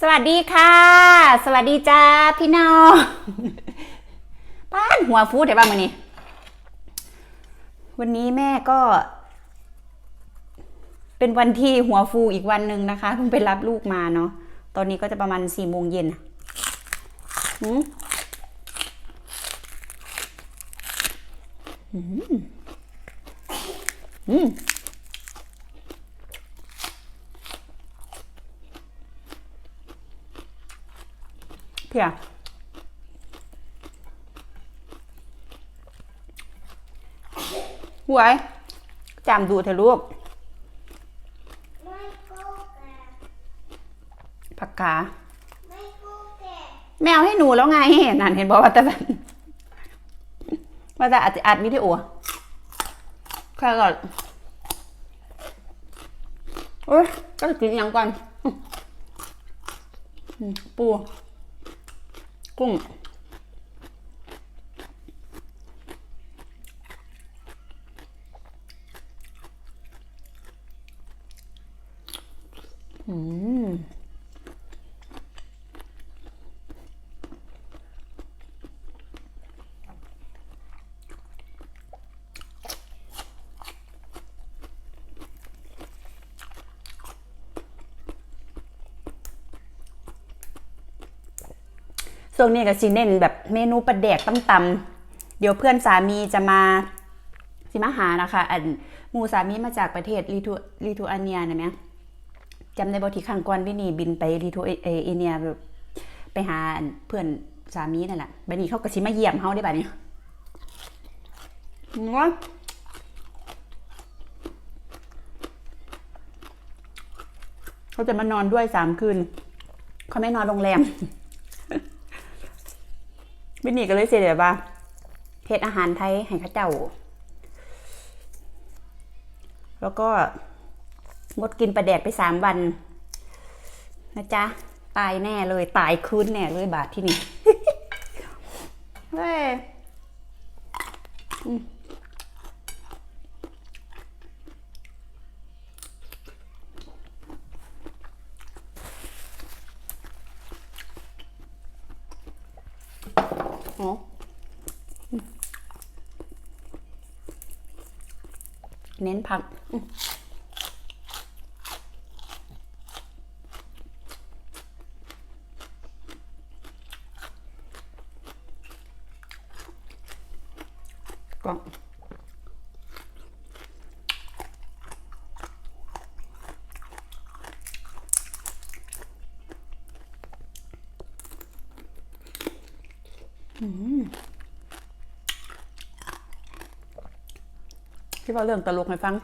สวัสดีค่ะ สวัสดีจ้าพี่น้องป้านหัวฟูดเดี๋ยวบ้างวันนี้ วันนี้แม่ก็ เป็นวันที่หัวฟูอีกวันหนึ่งนะคะเพิ่งไปรับลูกมาเนาะตอนนี้ก็จะประมาณสี่โมงเย็นน่ะหืมอืมอืม เพียหวยจำดูเถอะลูกไม่กูแกผักกาแมวให้หนูแล้วไงนั่นเห็นบอกว่าแต่ว่าจะอัดอัดวิดีโอแค่ก่อนโอ้ยก็กินอย่างก่อนปู กุ้ง อืม ช่ วงนี้ก็สิเน้นแบบเมนูประเดกตำตำๆเดี๋ยวเพื่อนสามีจะมาสิมาหานะคะ อันหมูสามีมาจากประเทศลิทัวลิทัวเนียนะแม่จำได้บ่ที่ครั้งก่อนวินี่บินไปลิทัวเอเนียแบบไปหาอันเพื่อนสามีนั่นแหละบัดนี้เขาก็สิมาเยี่ยมเฮาได้บัดนี้นัวเขาจะมานอนด้วยสามคืน เขาไม่นอนโรงแรม วินนี่ก็เลยเสียเดี๋ยวว่าเฮ็ดอาหารไทยให้ข้าเจ้า แล้วก็งดกินปลาแดกไปสามวัน นะจ๊ะ ตายแน่เลย ตายคืนแน่เลยบาทที่นี่เฮ้ย อืมอ๋ออืมเน้นผักอืม ก็ที่ว่าเรื่องตลกให้ฟัง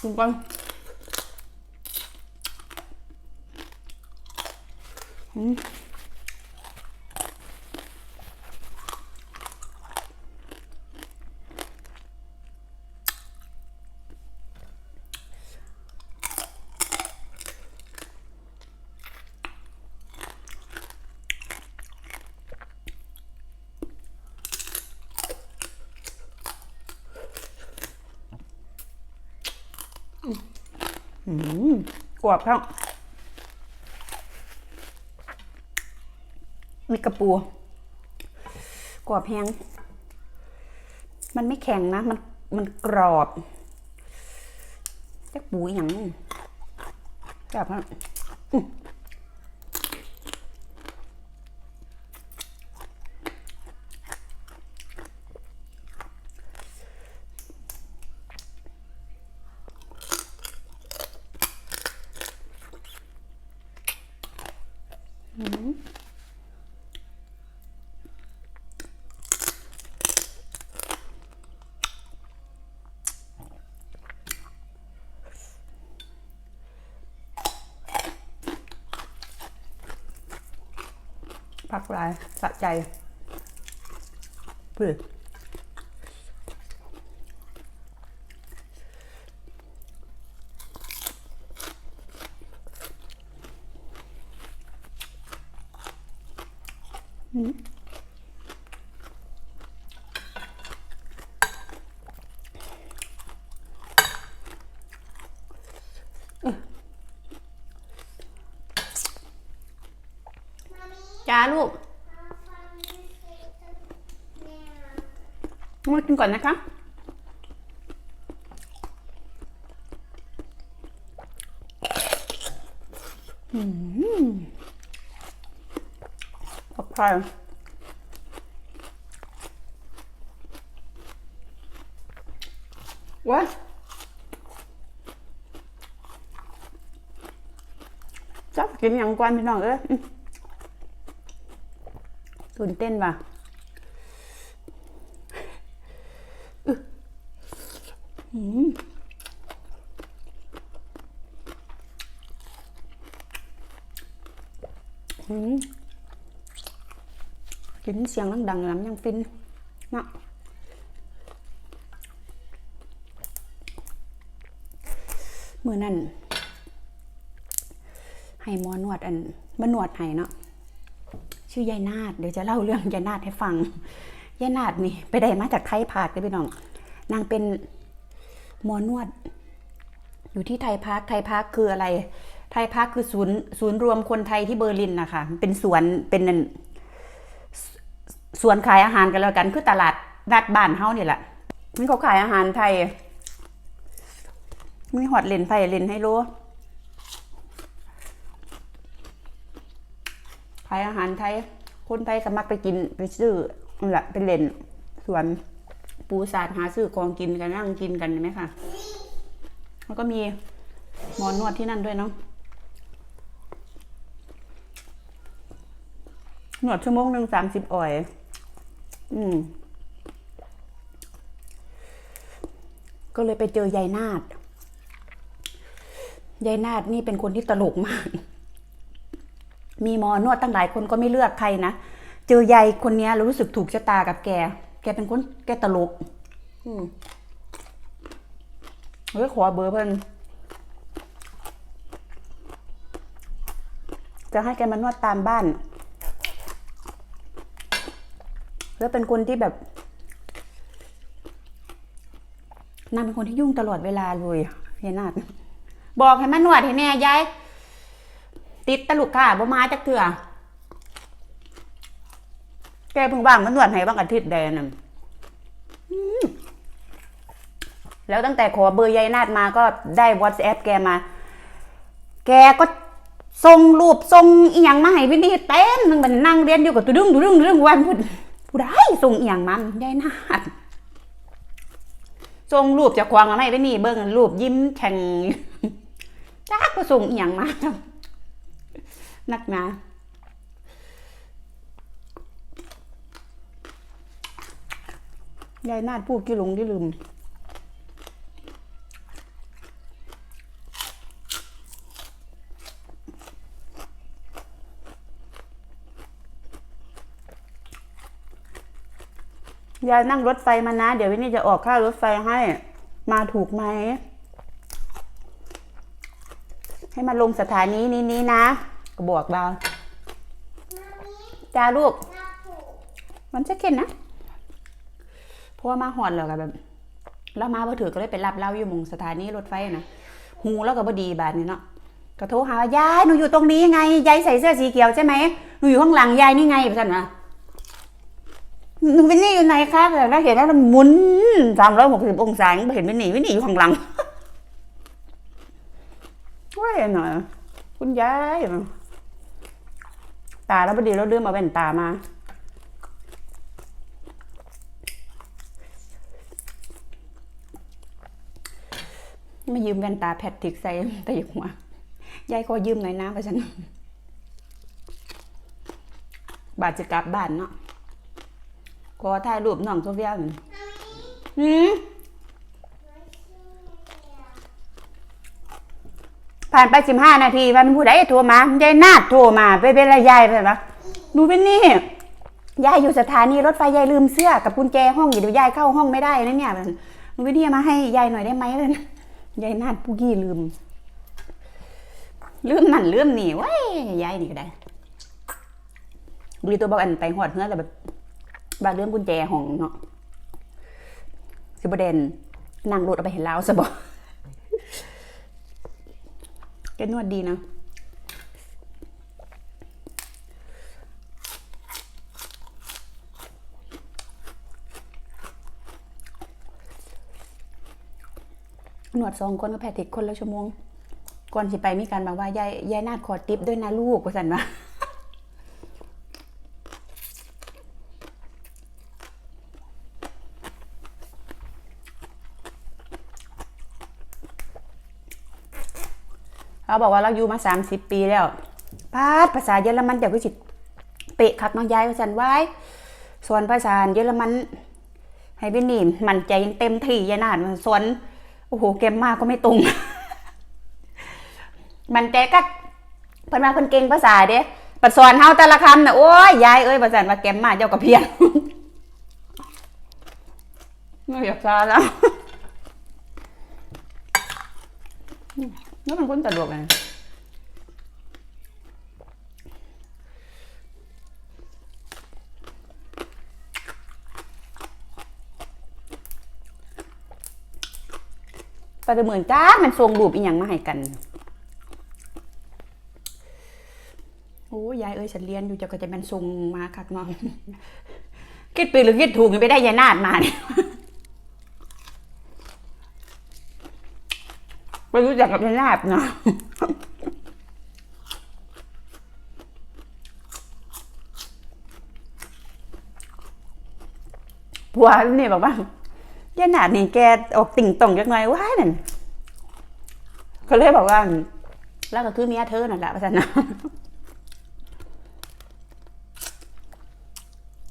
คุณกันอืม กรอบครับมีกระปูกรอบแห้งมันไม่แข็งนะ มันมันกรอบจักปูอหย่างกรอบครับ ผักลายสะใจปลืออ มากินก่อนนะคะ อืมผักไทยว้าจับกินอย่างกวนพี่น้องเอ้ยตื่นเต้นว่ะ อืมกิน เสียงดังๆแล้วมันยังฟินเนาะมือนั่นให้มอนวดอันมานวดให้เนาะชื่อยายนาดเดี๋ยวจะเล่าเรื่องยายนาดให้ฟังยายนาดนี่ ไปได้มาจากไทยพาร์คเลยพี่น้อง นางเป็นหมอนวด อยู่ที่ไทยพาร์คไทยพาร์คคืออะไร ไทยพาร์คคือศูนย์ศูนย์รวมคนไทยที่เบอร์ลินนะคะเป็นสวนเป็นนั่น ส่วนขายอาหารกันแล้วกันคือตลาดนัดบ้านเฮานี่แหละมันเขาขายอาหารไทยมีหอดเลนไฟเลนให้รู้ขายอาหารไทย คนไทยก็มักไปกินไปซื้อนั่นแหละเป็นเลนสวนปูสาดหาซื้อของกินกันนั่งกินกันเห็นไหมคะแล้วก็มีหมอนวดที่นั่นด้วยเนาะหนวดชั่วโมงหนึ่งสามสิบอ่อย อืม ก็เลยไปเจอยายนาดยายนาดนี่เป็นคนที่ตลกมาก มีหมอนวดตั้งหลายคนก็ไม่เลือกใครนะ เจอยายคนเนี้ยเรารู้สึกถูกชะตากับแก แกเป็นคนแกตลก อืมเฮ้ยขอเบอร์เพิ่นจะให้แกมานวดตามบ้าน แล้วเป็นคนที่แบบนางเป็นคนที่ยุ่งตลอดเวลาเลยเฮียนาดบอกให้มันนวดให้แน่ยายติดตลุกค่ะบ่มาจักเถื่อแกเพิ่งว่างมันนวดให้บางอาทิตย์แดนแล้วตั้งแต่ขอเบอร์ยายนาดมาก็ได้วอ s แอ p แกมา แกก็ส่งรูปส่งอีหยังมาให้พี่นี่เต้นมันนั่งเรียนอยู่กับตัวดึงตัวดึงตัวดึงวันพูด ผู้ได้ส่งเอียงมันยายนาดส่งรูปจากควางมาให้พี่นี่เบิ้งรูปยิ้มแข่งจ้าก็ส่งเอียงมานักหนายายนาดพูดกี่หลงกี่ลืม ยายนั่งรถไฟมานะ เดี๋ยววินนี่จะออกค่ารถไฟให้ มาถูกไหม ให้มาลงสถานีนี้นี้นะ ก็บอกเราจ้าลูก มันจะเข็นนะเพราะว่ามาหอดแล้วกับแบบเรามาพอถือก็เลยไปรับเราอยู่มองสถานีรถไฟนะหูแล้วก็บดีบาดนี้เนาะก็โทรหาว่ายายหนูอยู่ตรงนี้ไงยายใส่เสื้อสีเขียวใช่ไหมหนูอยู่ข้างหลังยายนี่ไงพี่ท่านนะ หนูวินนี่อยู่ไหนครับแต่เราเห็นแล้วมันหมุนสามร้อยหกสิบองศาไม่เห็นวินนี่วินนี่อยู่ข้างหลังว้ายหน่อยคุณยายตาแล้วพอดีเราเลื่อมมาแว่นตามาไม่ยืมแว่นตาแพทริกใส่แต่อยู่หัวยายขอยืมหน่อยนะเพราะฉัน บาดจะกลับบ้านเนาะ อถ่ายรูปน้องโซเฟียหน่อยหืมผ่านไปสิบห้านาทีวันผู้ใดโทรมายายนาดโทรมาไปเป็นอะไรยายไปปะดูเป็นนี่ยายอยู่สถานีรถไฟยายลืมเสื้อกับกุญแจห้องอยู่เดี๋ยวยายเข้าห้องไม่ได้นะเนี่ยหนูวินี่มาให้ยายหน่อยได้ไหมเลยยายนาดผู้กี้ลืม ลืมนั่นลืมนี่เว้ยยายนี่ก็ได้ดูตัวบอกอันไปหอดเนื้อแต่แบบ ว่าเรื่องกุญแจของเนาะคือประเด็นนั่งรถเอาไปเห็นแล้วสบอกแกนวดดีนะหนวดสองคนก็แพทติดคนแล้วชั่วโมง ก่อนสิไปมีการมาว่า ยายยายนาดขอติปด้วยนะลูกว่าสันว่า เราบอกว่าเราอยู่มาสามสิบปีแล้วพาดภาษาเยอรมันเดี๋ยวก็จิเปะคักน้องยายว่าสันไว้ส่วนภาษาเยอรมัน ให้พี่นี่มมันใจเต็มที่ยานาดส่วนโอ้โหเกมมากก็ไม่ตรง มันใจก็เพิ่นมาเพิ่นเก่งภาษาเด้ปัดสอนเฮาแต่ละคำน่ะโอ้ยยายเอ้ยภาษาว่าแกมมาเจ้ากับเพียนไม่อยากซาแล้ว แล้วมันคนตลกไงปลาเหมือนจ้ามันทรงรูปอีหยังมาให้กันโอ้ยายเอ้ยฉันเรียนอยู่จะก็จะเป็นทรงมาคักเนอนคิดปีหรือคิดถูกยังไปได้ยายนาดมาเนี่ย ไม่รู้จักกับยายนาดนะผัวนี่บอกว่ายายนาดนี่แกออกติ่งต่องยังไงว้ายนั่นก็เลยบอกว่าแล้วก็คือเมียเธอนั่นแหละพระจันนะ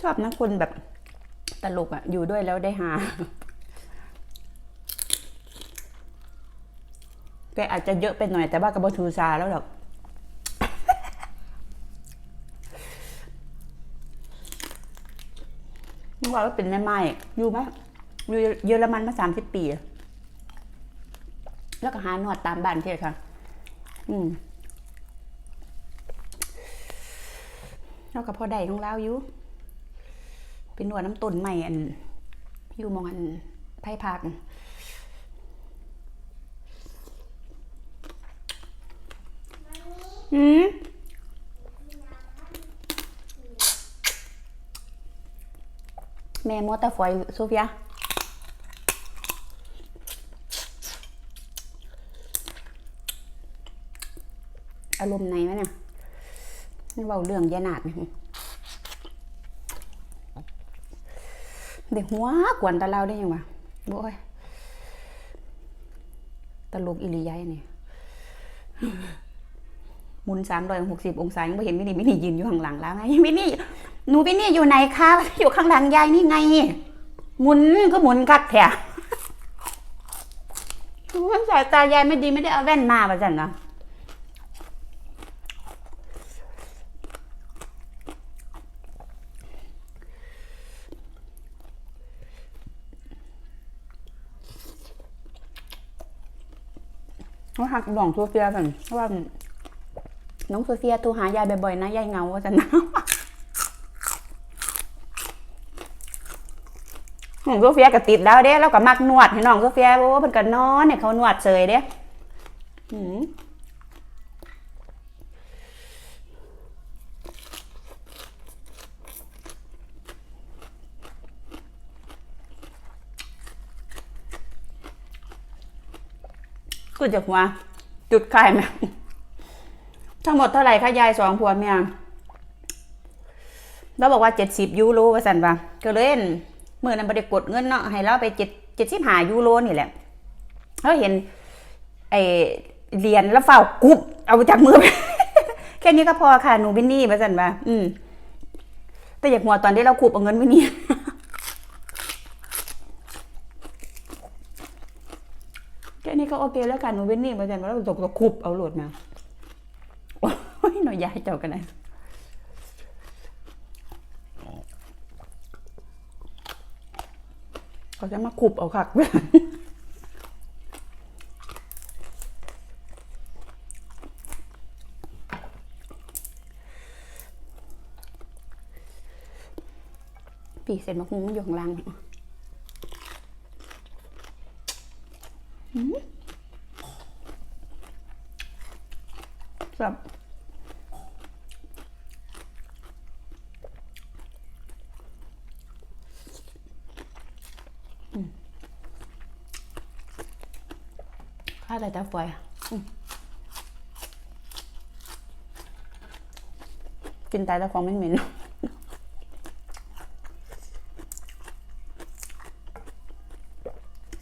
ชอบนะคนแบบตลกอะอยู่ด้วยแล้วได้หา แกอาจจะเยอะไปหน่อยแต่ว่ากระบอกทูซาแล้วหรอกนึกว่าเป็นแม่ไม้อยู่ไหมอยู่เยอรมันมาสามสิบปี แล้วก็หาหนวดตามบ้านเที่ค่ะ อืมแล้วก็พ่อได้ของเราอยู่เป็นหนวดน้ำต้นใหม่อัน อยู่มองอันไผ่พัก อืมแม่มอตอร์ไฟโซเฟียอารมณ์ไหนวะเนี่ยไม่เบาเรื่องยานาดนะเด็กหัวกวนตาเราได้ยังวะโบ้ยตลกอิริยายเนี่ย หมุนสามร้อยหกสิบองศายังไม่เห็นวินี่วินี่ยืนอยู่ข้างหลังแล้วไงวินี่หนูวินี่อยู่ไหนคะอยู่ข้างหลังยายนี่ไงหมุนก็หมุนกัดแถะสายตายายไม่ดีไม่ได้เอาแว่นมาประจันนะเขาหักหลองโซเฟียกันเพราะว่า น้องโซเฟียโทรหายายบ่อยๆนะยายเงาจะนะน้องโซเฟียก็ติดแล้วเด้แล้วก็มักนวดให้น้องโซเฟียโอ้เพิ่นก็นอนเนี่ยเขานวดเฉยเด้อืมกูจะหัวจุดคลายไหม ทั้งหมดเท่าไหร่คะยายสองผัวเมียเราบอกว่าเจ็ดสิบยูโรว่าสันปะก็เล่นเมื่อนั้นไม่ได้กดเงินเนาะให้เราไปเจ็ดเจ็ดสิบหายูโรนี่แหละเราเห็นไอเหรียญแล้วเฝ้ากุบเอาจากมือไปแค่นี้ก็พอค่ะหนูวินนี่มาสันปะอืมแต่อยากหัวตอนที่เราคูบเอาเงินว้นนี่แค่นี้ก็โอเคแล้วกันหนูเว้นนี่มาจันว่าเราตกตะคุบเอาโหลดมา อ้ยหน่อยยายเจ้ากันนะเขาจะมาคุบเอาคักปีเสร็จมาหุงมันอยู่ข้างล่างนี่ครับ ข้าวแต่แต่ฝอยอืมกินแต่แต่ของเหม็นๆ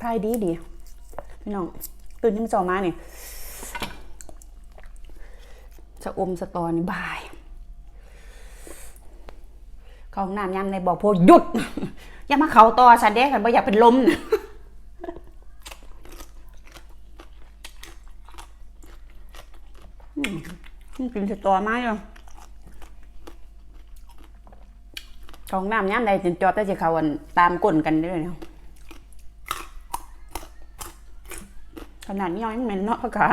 พายดีดีพี่น้องตื่นที่มันจอมาเนี่ยจะอมสตอนี่บาย เขาห้องน้ำยามในบอกโพหยุด อย่ามาเขาต่อฉันเด้กันบ่อยากเป็นลมนะ อืมมัน กินสตอมาอยู่เข้าห้องน้ำยามใดจนจอดแต่จะเขาอันตามก้นกันด้วยเนาะขนาดนี้ยังเหม็นเนาะพ่อขา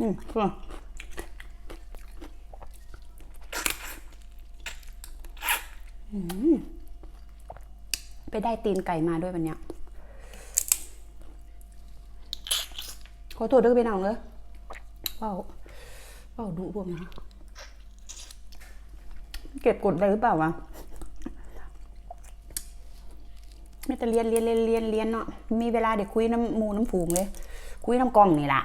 อืมก็ไปได้ตีนไก่มาด้วยวันเนี้ยขอโทษด้วยพี่น้องเลย เป้าเป้าดุพวกนะเก็บกดได้หรือเปล่าวะไม่แต่เรียนเรียนเรียนเรียนเรียนเนาะมีเวลาเดี๋ยวคุยน้ำมูน้ำผูงเลย คุยน้ำกล้องนี่แหละ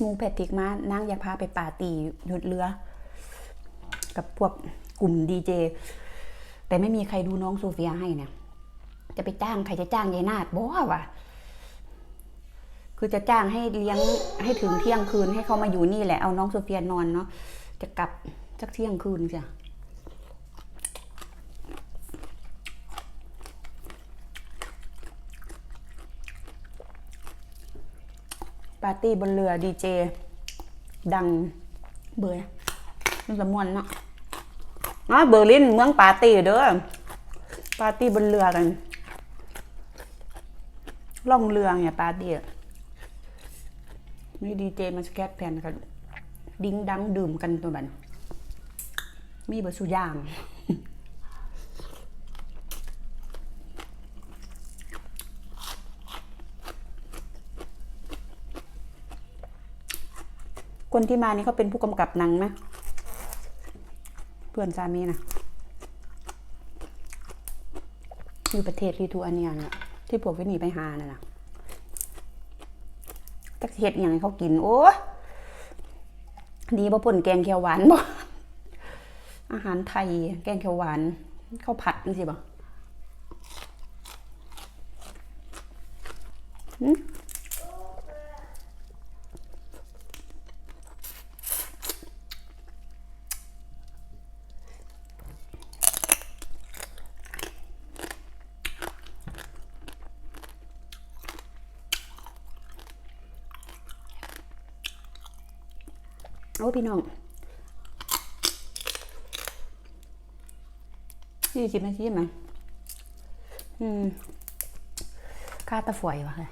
มูแพทริกมานั่งอยากพาไปปาร์ตี้หยุดเรือ กับพวกกลุ่มดีเจ แต่ไม่มีใครดูน้องโซเฟียให้เนี่ย จะไปจ้างใครจะจ้างยายนาดบอกว่าคือจะจ้างให้เลี้ยงให้ถึงเที่ยงคืนให้เขามาอยู่นี่แหละเอาน้องโซเฟียนอนเนาะจะกลับสักเที่ยงคืนจ้ะปาร์ตี้บนเรือดีเจ ดังเบื่อมันสมวนเนาะอ๋อเบอร์ลินเมืองปาร์ตี้เด้อปาร์ตี้บนเรือกัน ล่องเรือเนี่ยปาร์ตี้อะมีดีเจมาสแกตแผ่นกันดิ้งดังดื่มกันตัวบันมีเบอร์สุย่างคนที่มานี่เขาเป็นผู้กำกับหนังไหมเพื่อนสามีนะ อยู่ประเทศลิทัวเนียเนี่ย ที่พวกวินีไปหาน่ะนะจักเห็ดอย่างให้เขากิน โอ้ดีบ่ป่นแกงเขียวหวานบ่อาหารไทย แกงเขียวหวานข้าวผัดนี่สิบ่หืม โอ้ พี่น้องยี่สิบนาทีไหมอืมค่าตะฝอยวะเล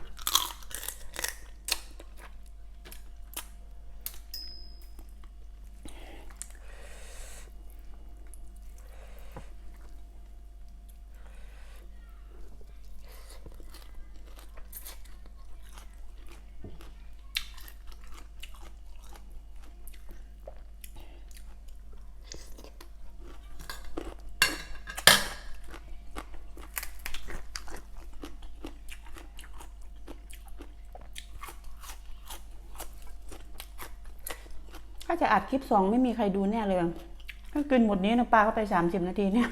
จะอัดคลิปสองไม่มีใครดูแน่เลยถ้ากินหมดนี้นะปลาก็ไปสามสิบนาทีเนี่ย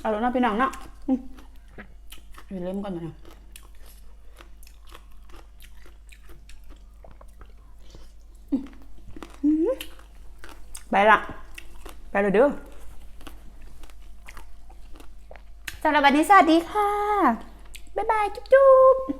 เอาแล้วนะพี่น้องเนาะอืมเดี๋ยวเล่มก่อนนะไปละไปเลยเด้อสำหรับวันนี้สวัสดีค่ะ บ๊ายบาย จุ๊บ